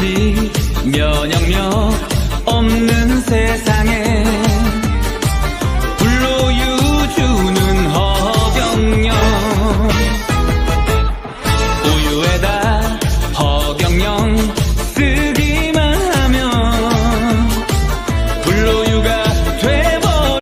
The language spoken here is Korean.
없이 면역력 없는 세상에 불로유주는 허경영 우유에다